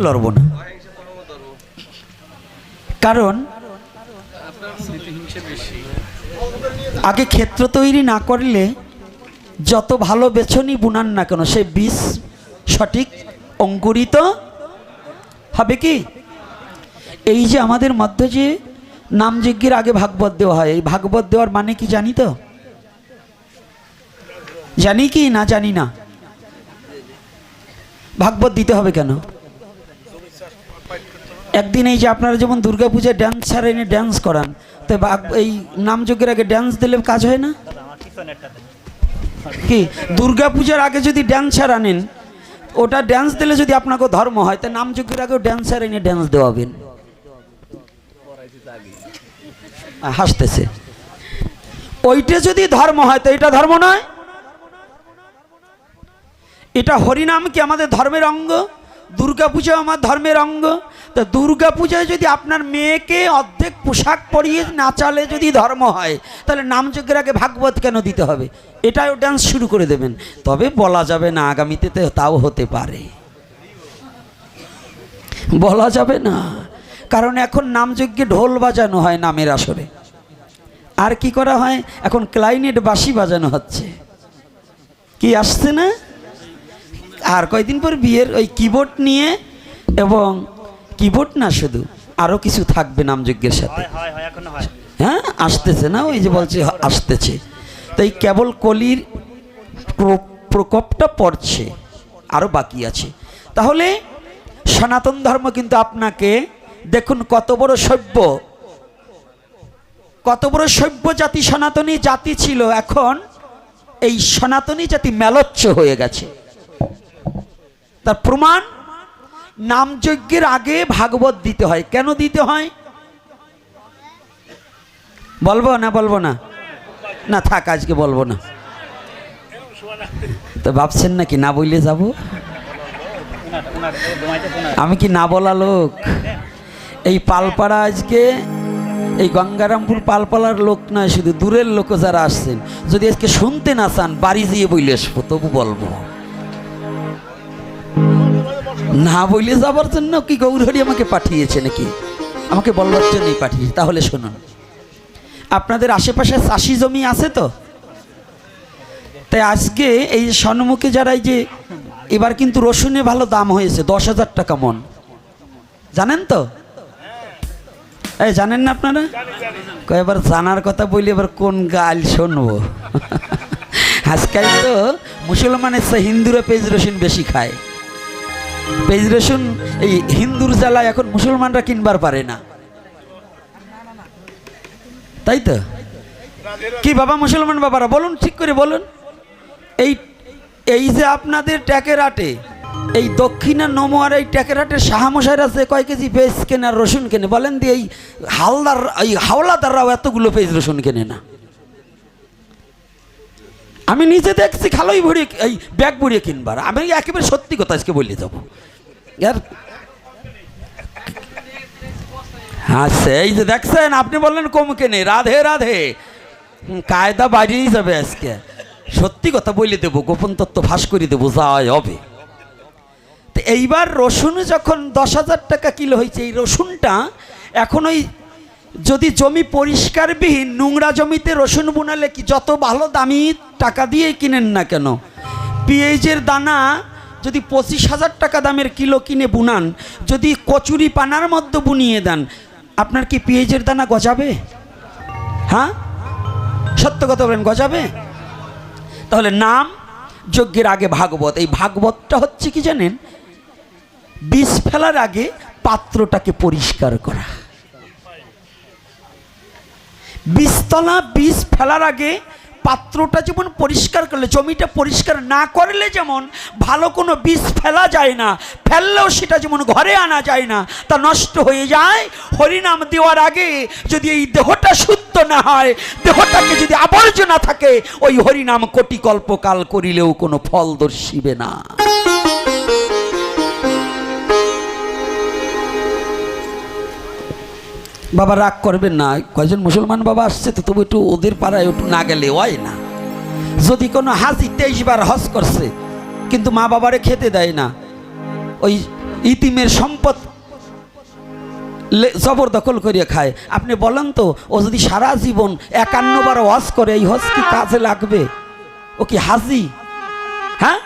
লড়বো না? কারণ আগে ক্ষেত্র তৈরি না করলে যত ভালো বেছনি বুনান না কেন সে বীজ সঠিক অঙ্কুরিত হবে কি? এই যে আমাদের মধ্যে যে নামযজ্ঞের আগে ভাগবত দেওয়া হয়, এই ভাগবত দেওয়ার মানে কি জানি তো? জানি কি না জানি না? ভাগবত দিতে হবে কেন? একদিন এই যে আপনারা যেমন দুর্গাপূজায় ড্যান্স ছাড়া এনে ড্যান্স করান, তো এই নামযজ্ঞের আগে ড্যান্স দিলে কাজ হয় না? কি? দুর্গাপূজার আগে যদি ড্যান্সার আনেন ওটা ড্যান্স দিলে যদি আপনাকে ধর্ম হয়, তা নামযজ্ঞের আগেও ড্যান্সার এনে ড্যান্স দেওয়াবেন। হাসতেছে। ওইটা যদি ধর্ম হয়, তো এটা ধর্ম নয়। এটা হরিনাম কি আমাদের ধর্মের অঙ্গ? দুর্গাপূজা আমার ধর্মের অঙ্গ। তা দুর্গাপূজায় যদি আপনার মেয়েকে অর্ধেক পোশাক পরিয়ে নাচালে যদি ধর্ম হয়, তাহলে নামযজ্ঞের আগে ভাগবত কেন দিতে হবে? এটাও ডান্স শুরু করে দেবেন। তবে বলা যাবে না, আগামীতে তাও হতে পারে। বলা যাবে না। কারণ এখন নামযজ্ঞে ঢোল বাজানো হয় নামের আসরে। আর কি করা হয়? এখন ক্লাইনেট বাঁশি বাজানো হচ্ছে। কি আসছে না? আর কয়দিন পর বিয়ের ওই কিবোর্ড নিয়ে এবং কিবোর্ড না শুধু আরও কিছু থাকবে নামযজ্ঞের সাথে। হ্যাঁ আসতেছে না? ওই যে বলছে আসতেছে। তাই কেবল কলির প্র- প্রকোপটা পড়ছে আরও বাকি আছে। তাহলে সনাতন ধর্ম কিন্তু আপনাকে দেখুন কত বড় সভ্য। কত বড় সভ্য জাতি সনাতনী জাতি ছিল। এখন এই সনাতনী জাতি মেলচ্ছ হয়ে গেছে। তার প্রমাণ? নামযজ্ঞের আগে ভাগবত দিতে হয়। কেন দিতে হয়? বলব না বলব না? না, থাক, আজকে বলব না। তো ভাবছেন নাকি না বললে যাব? আমি কি না বলা লোক? এই পালপাড়া আজকে, এই গঙ্গারামপুর পালপাড়ার লোক নয়, শুধু দূরের লোক যারা আসছেন। যদি আজকে শুনতে না চান, বাড়ি দিয়ে বইলে আসব, তবু বলব। না বইলে যাবার জন্য কি গৌরহরি আমাকে পাঠিয়েছে নাকি? আমাকে বলবার জন্যই পাঠিয়েছে, তাহলে শুনুন। আপনাদের আশেপাশে চাষি জমি আছে তো? তাই আজকে এই সন্মুখে যারা এই যে, এবার কিন্তু রসুনে ভালো দাম হয়েছে, দশ হাজার টাকা মন। জানেন তো? এই জানেন না আপনারা? এবার জানার কথা বলি এবার কোন গাল শুনব? আজকাল তো মুসলমানের হিন্দুরা পেঁয়াজ রসুন বেশি খায়। পেঁয়াজ রসুন, এই হিন্দুর জ্বালায় এখন মুসলমানরা কিনবার পারে না। তাই তো? কি বাবা মুসলমান বাবারা, বলুন, ঠিক করে বলুন। এই এই যে আপনাদের ট্যাকের আটে, এই দক্ষিণা নমোয়ার এই ট্যাকের আটে শাহামশাইর আছে কয় কেজি পেঁয়াজ কেনে আর রসুন কেনে, বলেন দিয়ে এই হালদার, এই হাওলাদাররাও এতগুলো পেঁয়াজ রসুন কেনে না। আমি নিজে দেখছি খালোই ভরিয়ে এই ব্যাগ ভরিয়ে কিনবার। আমি একেবারে সত্যি কথা আজকে বলে যাব আর হ্যাঁ সেই যে দেখছেন, আপনি বললেন কমকে নেই। রাধে রাধে। কায়দা বাড়িয়েই যাবে আজকে। সত্যি কথা বলে দেবো, গোপন তত্ত্ব ফাঁস করে দেবো, যাই হবে। তো এইবার রসুন যখন দশ হাজার টাকা কিলো হয়েছে, এই রসুনটা এখন ওই যদি জমি পরিষ্কারবিহীন, নোংরা জমিতে রসুন বোনালে কি যত ভালো দামি টাকা দিয়ে কিনেন না কেন? পেঁয়াজের দানা যদি পঁচিশ হাজার টাকা দামের কিলো কিনে বুনান, যদি কচুরি পানার মধ্যে বুনিয়ে দেন, আপনার কি পেঁয়াজের দানা গজাবে? হ্যাঁ? সত্য কথা বলেন, গজাবে? তাহলে নাম যজ্ঞের আগে ভাগবত। এই ভাগবতটা হচ্ছে কি জানেন? বিষ ফেলার আগে পাত্রটাকে পরিষ্কার করা। বীজতলা বীজ ফেলার আগে পাত্রটা যেমন পরিষ্কার করলে, জমিটা পরিষ্কার না করলে যেমন ভালো কোনো বীজ ফেলা যায় না, ফেললেও সেটা যেমন ঘরে আনা যায় না, তা নষ্ট হয়ে যায়। হরিনাম দেওয়ার আগে যদি এই দেহটা শুদ্ধ না হয়, দেহটাকে যদি আবর্জনা থাকে, ওই হরিনাম কোটি কল্পকাল করিলেও কোনো ফল দর্শিবে না। বাবা রাগ করবেন না, কয়জন মুসলমান বাবা আসছে তো তবু একটু ওদের পাড়ায় একটু না গেলে হয় না। যদি কোনো হাজি তেইশ বার হজ করছে, কিন্তু মা বাবারে খেতে দেয় না, ওই ইতিমের সম্পদ জবরদখল করিয়ে খায়। আপনি বলেন তো, ও যদি সারা জীবন একান্ন বার ওয়াজ করে, এই হজ কি কাজে লাগবে? ও কি হাজি? হ্যাঁ?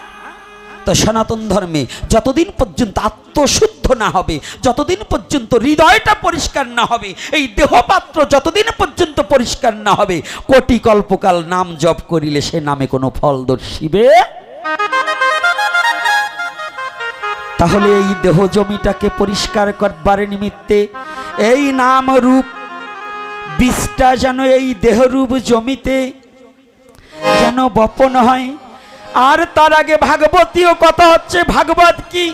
তো সনাতন ধর্মে যতদিন পর্যন্ত আত্মশুদ্ধ না হবে, যতদিন পর্যন্ত হৃদয়টা পরিষ্কার না হবে, এই দেহপাত্র যতদিন পর্যন্ত পরিষ্কার না হবে, কোটি কল্পকাল নাম জপ করিলে সে নামে কোনো ফল দর্শিবে? তাহলে এই দেহ জমিটাকে পরিষ্কার করবার নিমিত্তে এই নাম রূপ, বিষটা যেন এই দেহরূপ জমিতে যেন বপন হয়। আর তার আগে ভাগবতীয় কথা হচ্ছে ভাগবত কি?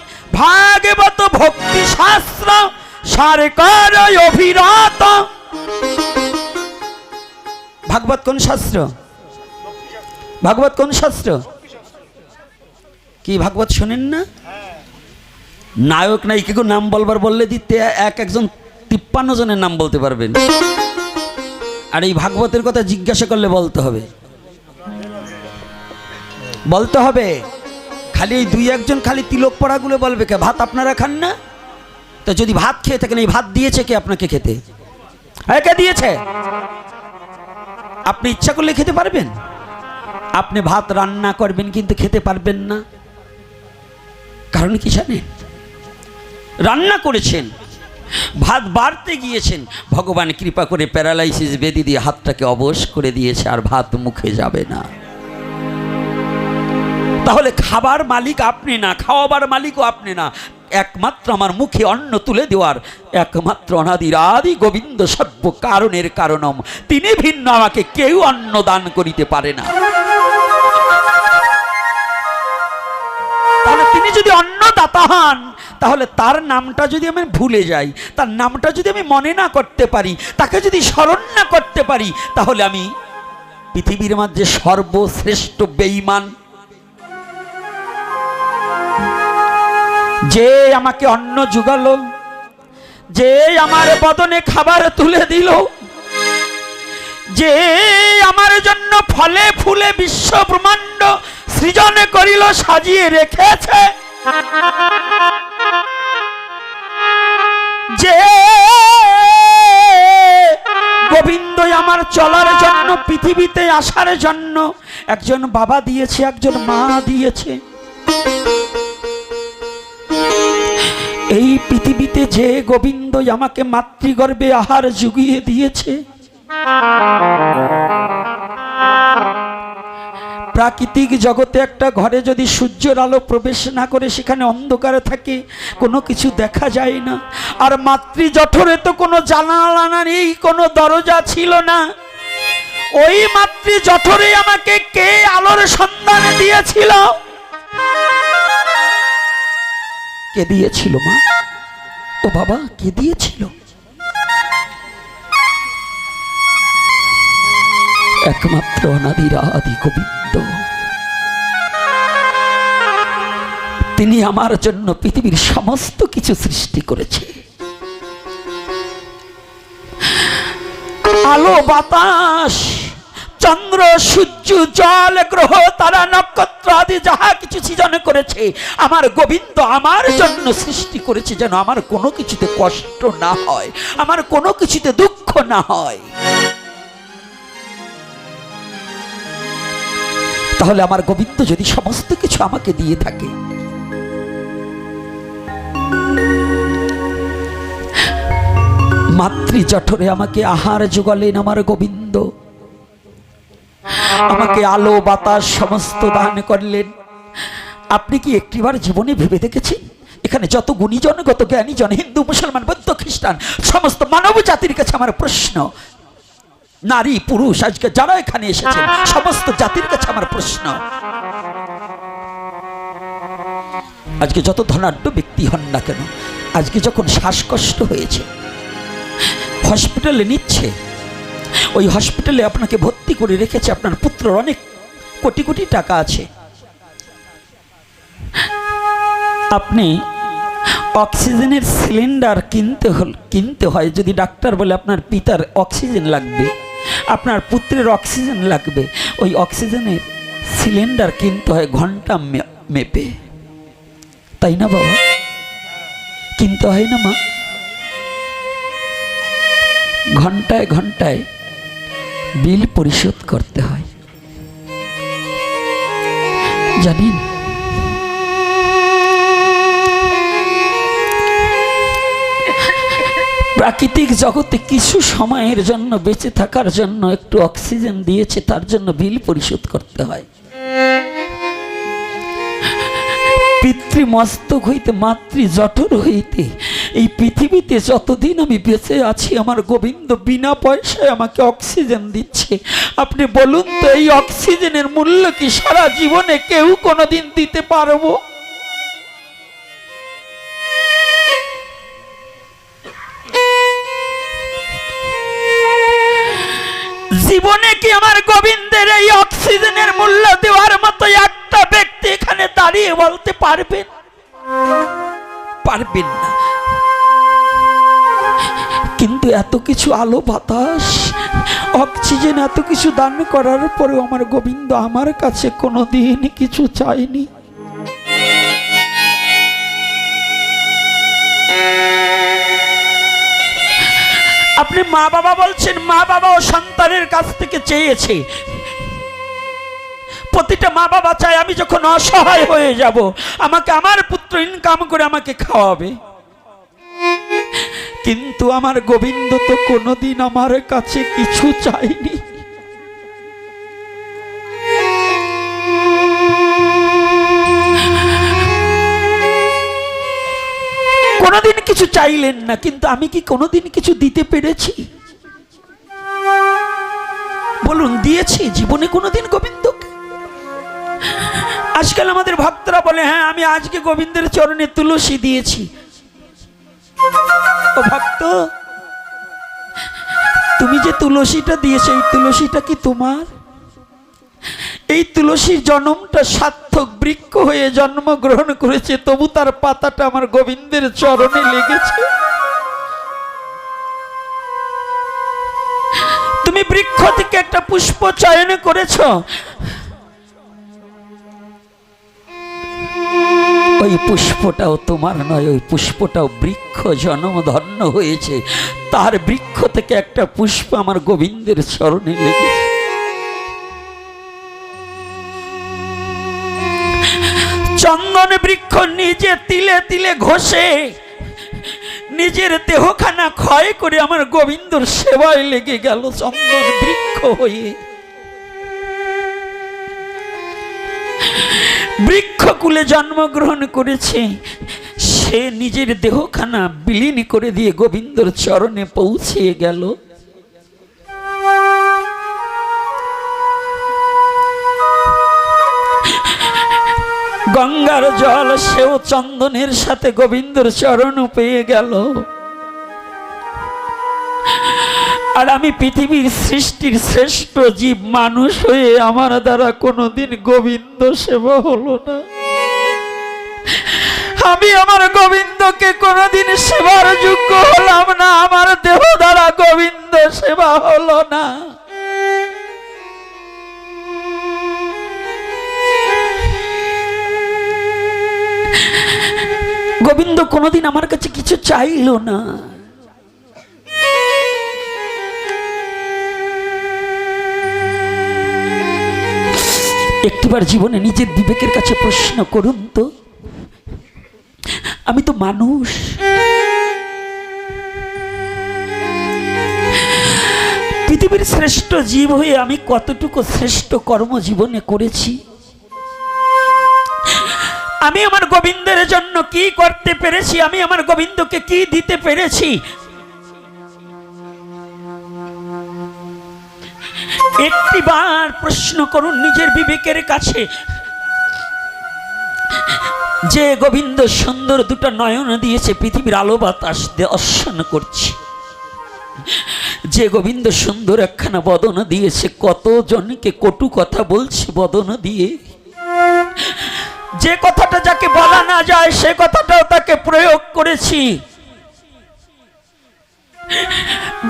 ভাগবত ভক্তি শাস্ত্র, সারকার অভিরত। ভাগবত কোন শাস্ত্র? ভাগবত কোন শাস্ত্র? কি ভাগবত শোনেন না? নায়ক নায়িকাকে নাম বলবার বললে দিতে এক একজন তিপ্পান্ন জনের নাম বলতে পারবেন। আর এই ভাগবতের কথা জিজ্ঞাসা করলে বলতে হবে। বলতে হবে, খালি এই দুই একজন খালি তিলক পড়াগুলো বলবে কে? ভাত আপনারা খান না? তো যদি ভাত খেয়ে থাকেন, এই ভাত দিয়েছে কে আপনাকে খেতে? হ্যাঁ কে দিয়েছে? আপনি ইচ্ছা করলে খেতে পারবেন। আপনি ভাত রান্না করবেন কিন্তু খেতে পারবেন না। কারণ কি জানেন? রান্না করেছেন, ভাত বাড়তে গিয়েছেন, ভগবান কৃপা করে প্যারালাইসিস বেদি দিয়ে হাতটাকে অবশ করে দিয়েছে আর ভাত মুখে যাবে না। তাহলে খাবার মালিক আপনি না, খাওয়াবার মালিকও আপনি না। একমাত্র আমার মুখে অন্ন তুলে দেওয়ার একমাত্র অনাদির আদি গোবিন্দ সভ্য কারণের কারণম। তিনি ভিন্ন, আমাকে কেউ অন্ন দান করিতে পারে না। তাহলে তিনি যদি অন্নদাতা হন, তাহলে তার নামটা যদি আমি ভুলে যাই, তার নামটা যদি আমি মনে না করতে পারি, তাকে যদি স্মরণ না করতে পারি, তাহলে আমি পৃথিবীর মধ্যে সর্বশ্রেষ্ঠ বেঈমান যে আমাকে অন্ন জুগালো, যে আমার বদনে খাবার তুলে দিল, যে আমার জন্য ফলে ফুলে বিশ্ব ব্রহ্মাণ্ড সৃজন করিল, সাজিয়ে রেখেছে। যে গোবিন্দ আমার চলার জন্য, পৃথিবীতে আসার জন্য একজন বাবা দিয়েছে, একজন মা দিয়েছে। এই পৃথিবীতে যে গোবিন্দ আমাকে মাতৃগর্ভে আহার জুগিয়ে দিয়েছে, প্রাকৃতিক জগতে একটা ঘরে যদি সূর্যের আলো প্রবেশ না করে সেখানে অন্ধকারে থাকে, কোনো কিছু দেখা যায় না। আর মাতৃ জঠরে তো কোনো জানালা নেই, কোনো দরজা ছিল না। ওই মাতৃ জঠরে আমাকে কে আলোর সন্ধান দিয়েছিল? কে দিয়েছিল মা? ও বাবা কে দিয়েছিল একমাত্র অনাদির আদি গোবিন্দ। তিনি আমার জন্য পৃথিবীর সমস্ত কিছু সৃষ্টি করেছে। আলো, বাতাস চন্দ্র, সূর্য, জল, গ্রহ, তারা, নক্ষত্র আদি যাহা কিছু সৃজন করেছে, আমার গোবিন্দ আমার জন্য সৃষ্টি করেছে যেন আমার কোনো কিছুতে কষ্ট না হয়, আমার কোনো কিছুতে দুঃখ না হয়। তাহলে আমার গোবিন্দ যদি সমস্ত কিছু আমাকে দিয়ে থাকে মাতৃ জঠরে আমাকে আহার যোগালেন আমার গোবিন্দ। আমাকে আলো, বাতাস সমস্ত দান করলেন। আপনি কি একটিবার জীবনে ভেবে দেখেছেন? এখানে যত গুণীজন, গত জ্ঞানীজন, হিন্দু, মুসলমান, বৌদ্ধ, খ্রিস্টান, সমস্ত মানব জাতির কাছে আমার প্রশ্ন। নারী, পুরুষ, আজকে যারা এখানে এসেছেন, সমস্ত জাতির কাছে আমার প্রশ্ন। আজকে যত ধনাঢ্য ব্যক্তি হন না কেন, আজকে যখন শ্বাসকষ্ট হয়েছে, হসপিটালে নিচ্ছে ওই হসপিটালে আপনাকে ভর্তি করে রেখেছে আপনার পুত্রর অনেক কোটি কোটি টাকা আছে। আপনি অক্সিজেনের সিলিন্ডার কিনতে হল, কিনতে হয়, যদি ডাক্তার বলে আপনার পিতার অক্সিজেন লাগবে, আপনার পুত্রের অক্সিজেন লাগবে, ওই অক্সিজেনের সিলিন্ডার কিনতে হয় ঘণ্টা মেপে। তাই না বাবা? কিনতে হয় না মা? ঘন্টায় ঘন্টায় বিল পরিশোধ করতে হয়। জানেন? প্রাকৃতিক জগতে কিছু সময়ের জন্য বেঁচে থাকার জন্য একটু অক্সিজেন দিয়েছে, তার জন্য বিল পরিশোধ করতে হয়। পিতৃমস্তক হইতে, মাতৃ জঠর হইতে এই পৃথিবীতে যতদিন আমি বেঁচে আছি, আমার গোবিন্দ বিনা পয়সায় আমাকে অক্সিজেন দিচ্ছে। আপনি বলুন তো, এই অক্সিজেনের মূল্য কি সারা জীবনে কেউ কোনোদিন দিতে পারব? জীবনে কি আমার গোবিন্দের এই অক্সিজেনের মূল্য দেওয়ার মতো একটা ব্যক্তি এখানে দাঁড়িয়ে বলতে পারবেন? পারবেন না। কিন্তু এত কিছু আলো বাতাস, অক্সিজেন এত কিছু দান করার পরেও আমার গোবিন্দ আমার কাছে কোনোদিন কিছু চায়নি। আপনি মা বাবা বলছেন, মা বাবা ও সন্তানের কাছ থেকে চেয়েছে। প্রতিটা মা বাবা চায় আমি যখন অসহায় হয়ে যাব, আমাকে আমার পুত্র ইনকাম করে আমাকে খাওয়াবে। কিন্তু আমার গোবিন্দ তো কোনোদিন আমার কাছে কিছু চাইনি কোনোদিন কিছু চাইলেন না, কিন্তু আমি কি কোনোদিন কিছু দিতে পেরেছি? বলুন, দিয়েছি জীবনে কোনোদিন গোবিন্দকে? আজকাল আমাদের ভক্তরা বলে হ্যাঁ আমি আজকে গোবিন্দের চরণে তুলসী দিয়েছি। ভক্ত, তুমি যে তুলসীটা দিয়েছ, এই তুলসীটা কি তোমার? এই তুলসীর জন্মটা সার্থক বৃক্ষ হয়ে জন্মগ্রহণ করেছে, তবু তার পাতাটা আমার গোবিন্দের চরণে লেগেছে। তুমি বৃক্ষ থেকে একটা পুষ্প চয়ন করেছ ওই পুষ্পটাও তোমার নয়, ওই পুষ্পটাও বৃক্ষ জন্ম ধন্য হয়েছে। তার বৃক্ষ থেকে একটা পুষ্প আমার গোবিন্দের চরণে লেগেছে চন্দন বৃক্ষ নিজে তিলে তিলে ঘষে, নিজের দেহখানা ক্ষয় করে আমার গোবিন্দর সেবায় লেগে গেল চন্দন বৃক্ষ হয়ে। বৃক্ষকুলে জন্মগ্রহণ করেছে। সে নিজের দেহখানা বিলীন করে দিয়ে গোবিন্দর চরণে পৌঁছিয়ে গেল। গঙ্গার জল সেও চন্দনের সাথে গোবিন্দর চরণ পেয়ে গেল। আর আমি পৃথিবীর সৃষ্টির শ্রেষ্ঠ জীব মানুষ হয়ে আমার দ্বারা কোনোদিন গোবিন্দ সেবা হলো না। আমি আমার গোবিন্দকে কোনোদিন সেবার যোগ্য হলাম না, আমার দেহ দ্বারা গোবিন্দ সেবা হলো না। গোবিন্দ কোনোদিন আমার কাছে কিছু চাইলো না। একটিবার জীবনে নিজের বিবেকের কাছে প্রশ্ন করুন তো। আমি তো মানুষ। পৃথিবীর শ্রেষ্ঠ জীব হয়ে আমি কতটুকু শ্রেষ্ঠ কর্ম জীবনে করেছি? আমি আমার গোবিন্দের জন্য কি করতে পেরেছি? আমি আমার গোবিন্দকে কি দিতে পেরেছি? একটিবার প্রশ্ন করুন নিজের বিবেকের কাছে। যে গোবিন্দ সুন্দর দুটো নয়ন দিয়েছে, পৃথিবীর আলো বাতাস দর্শন করছি। যে গোবিন্দ সুন্দর একখানা বদন দিয়েছে কত জনকে কটু কথা বলছে বদন দিয়ে। যে কথাটা যাকে বলা না যায়, সে কথাটাও তাকে প্রয়োগ করেছি।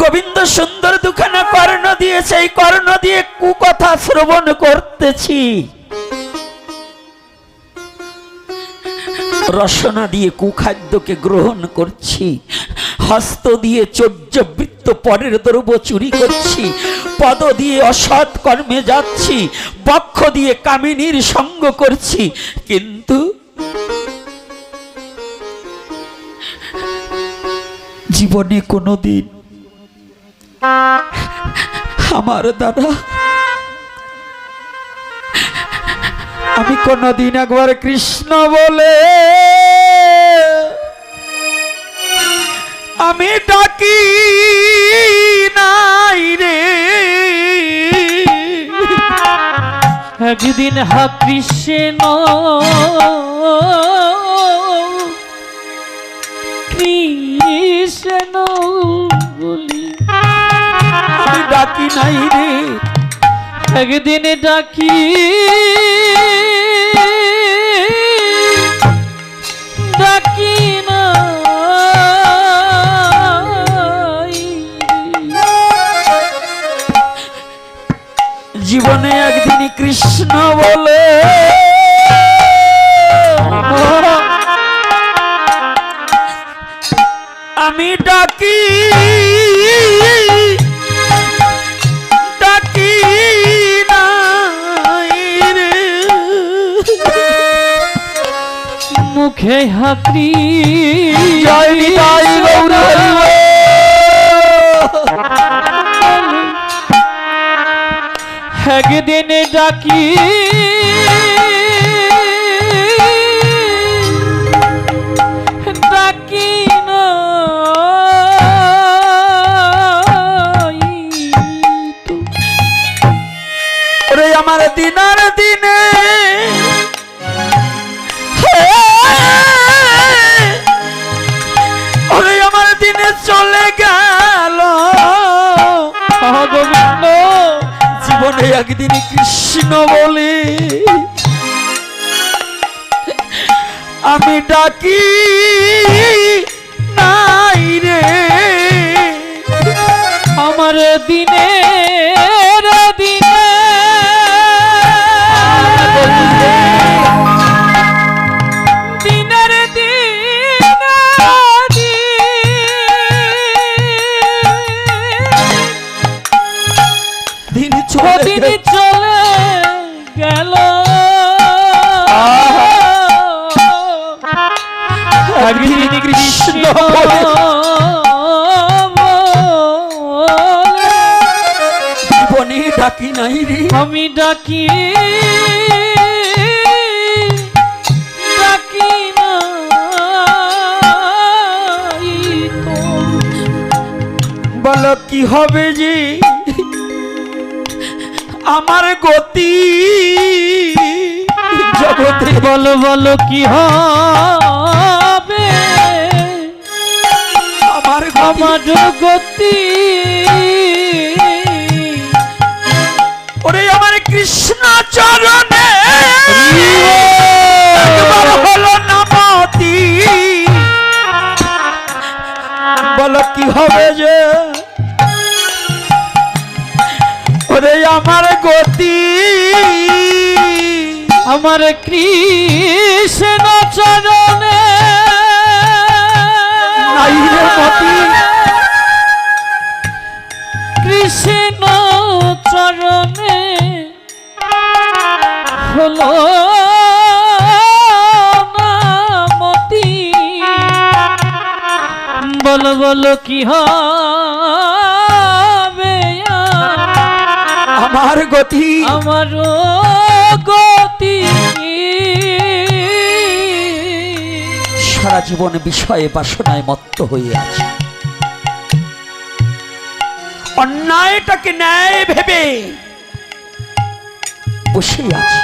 গোবিন্দ সুন্দর দুখানা কর্ণ দিয়েছে এই কর্ণ দিয়ে কুকথা শ্রবণ করতেছি। রসনা দিয়ে কুখাদ্যকে গ্রহণ করছি। হস্ত দিয়ে চর্যবৃত্ত পরের দ্রব্য চুরি করছি। পদ দিয়ে অসৎ কর্মে যাচ্ছি। বক্ষ দিয়ে কামিনীর সঙ্গ করছি। কিন্তু জীবনে কোনোদিন আমার দাদা আমি কোনদিন একবার কৃষ্ণ বলে আমি ডাকি নাই রে। একদিন হা কৃষ্ণ ডাকি নাই রে একদিন ডাকি। ডাকি। ডাকি না। আমার দিনার একদিন কৃষ্ণ বলে আমি ডাকি নাই রে। আমার দিনে দিনে আমার গতি। জগতে বলো বলো কি হবে? আমার আমার গতি। ওরে আমার কৃষ্ণ চরণে। একবার হলো নামতি বলো কি হবে যে? আমার গতি আমার কৃষ্ণ চরণে। কৃষ্ণ চরণে হলো মতি বল বল কি হবে আমার গতি। আমার গতি সারা জীবন বিষয়ে বাসনায় মত্ত হয়ে আছে। অন্যায়টাকে ন্যায় ভেবে বসে আছি।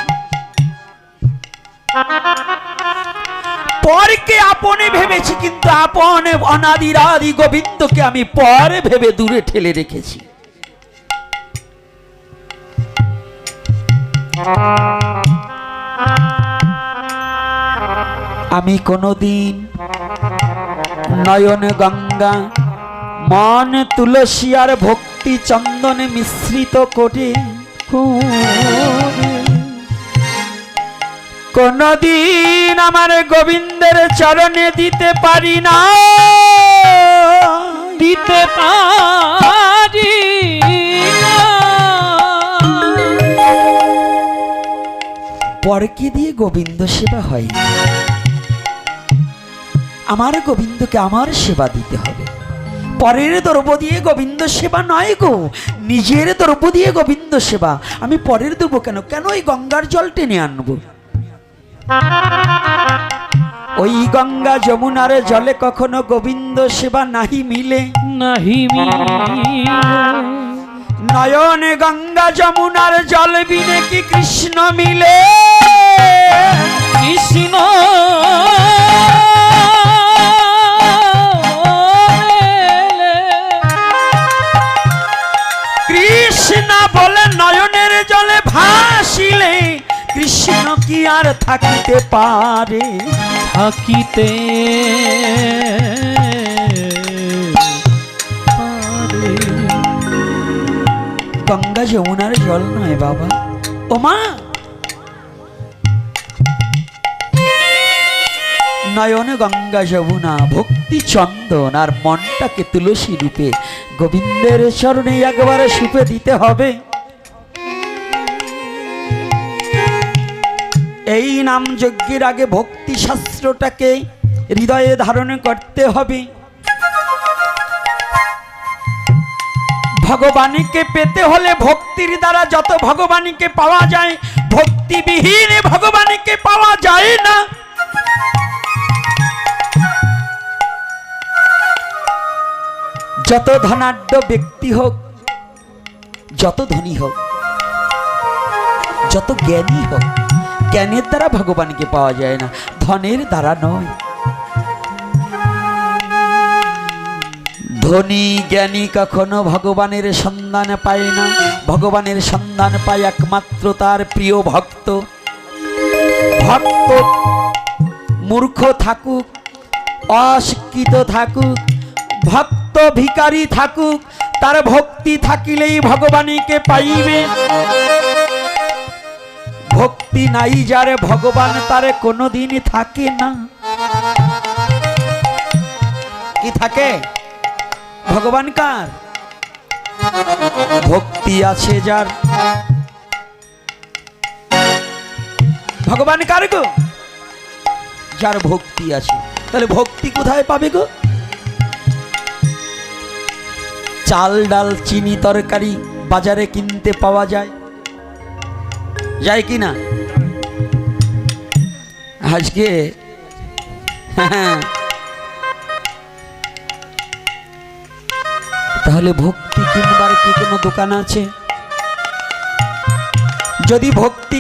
পরকে আপনে ভেবেছি কিন্তু আপনে অনাদির আদি গোবিন্দকে আমি পরে ভেবে দূরে ঠেলে রেখেছি। আমি কোনোদিন নয়ন গঙ্গা, মন তুলসী আর ভক্তি চন্দনে মিশ্রিত করে কোনদিন আমার গোবিন্দের চরণে দিতে পারি না, দিতে পারি পরকে দিয়ে গোবিন্দ সেবা হয়। আমার গোবিন্দকে আমার সেবা দিতে হবে। পরের দ্রব্য দিয়ে গোবিন্দ সেবা নয় গো, নিজের দ্রব্য দিয়ে গোবিন্দ সেবা। আমি পরের দেবো কেন? কেন ওই গঙ্গার জল টেনে আনব? ওই গঙ্গা যমুনার জলে কখনো গোবিন্দ সেবা নাহি মিলে। নাহি মিলে। নয়নে গঙ্গা যমুনার জল বিনে কি কৃষ্ণ মিলে? কৃষ্ণ। কৃষ্ণ বলে নয়নের জলে ভাসিলে কৃষ্ণ কি আর থাকিতে পারে? থাকিতে গঙ্গা যমুনার জল নয় বাবা। ওমা নয়ন গঙ্গা যমুনা, ভক্তি চন্দন, আর মনটাকে তুলসী রূপে। গোবিন্দের চরণে একবারে সুপে দিতে হবে। এই নাম যজ্ঞের আগে ভক্তি শাস্ত্রটাকে হৃদয়ে ধারণ করতে হবে। ভগবানকে পেতে হলে ভক্তির দ্বারা যত ভগবানকে পাওয়া যায়, ভক্তিবিহীন ভগবানকে পাওয়া যায় না। যত ধনাঢ্য ব্যক্তি হোক, যত ধনী হোক, যত জ্ঞানী হোক, জ্ঞানের দ্বারা ভগবানকে পাওয়া যায় না, ধনের দ্বারা নয়। ধনী জ্ঞানী কখনো ভগবানের সন্ধান পায় না। ভগবানের সন্ধান পায় একমাত্র তার প্রিয় ভক্ত। ভক্ত মূর্খ থাকুক, অশিক্ষিত থাকুক, ভক্ত ভিকারি থাকুক, তার ভক্তি থাকিলেই ভগবানীকে পাইবে। ভক্তি নাই যারে, ভগবান তারে কোনোদিন থাকে না। কি থাকে? ভগবান কার? ভক্তি আছে যার। ভগবান কার গো? যার ভক্তি আছে। তাহলে ভক্তি কোথায় পাবে গো? চাল ডাল চিনি তরকারি বাজারে কিনতে পাওয়া যায়। যায় কি না? আজকে হ্যাঁ তাহলে ভক্তি কিনবার কি কোনো দোকান আছে? যদি ভক্তি